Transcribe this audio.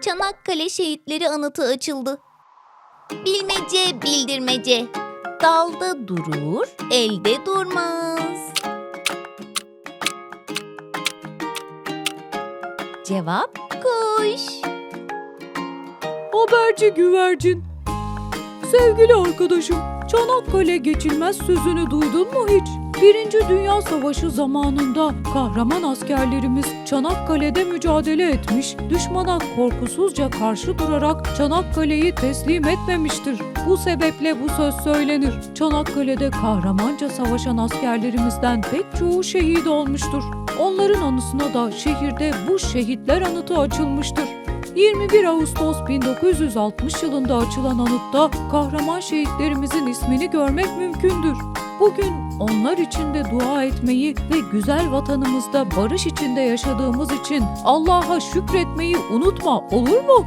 Çanakkale Şehitleri Anıtı açıldı. Bilmece bildirmece. Dalda durur, elde durmaz. Cevap kuş. Haberci güvercin. Sevgili arkadaşım, Çanakkale geçilmez sözünü duydun mu hiç? Birinci Dünya Savaşı zamanında kahraman askerlerimiz Çanakkale'de mücadele etmiş, düşmana korkusuzca karşı durarak Çanakkale'yi teslim etmemiştir. Bu sebeple bu söz söylenir. Çanakkale'de kahramanca savaşan askerlerimizden pek çoğu şehit olmuştur. Onların anısına da şehirde bu şehitler anıtı açılmıştır. 21 Ağustos 1960 yılında açılan anıtta kahraman şehitlerimizin ismini görmek mümkündür. Bugün onlar için de dua etmeyi ve güzel vatanımızda barış içinde yaşadığımız için Allah'a şükretmeyi unutma olur mu?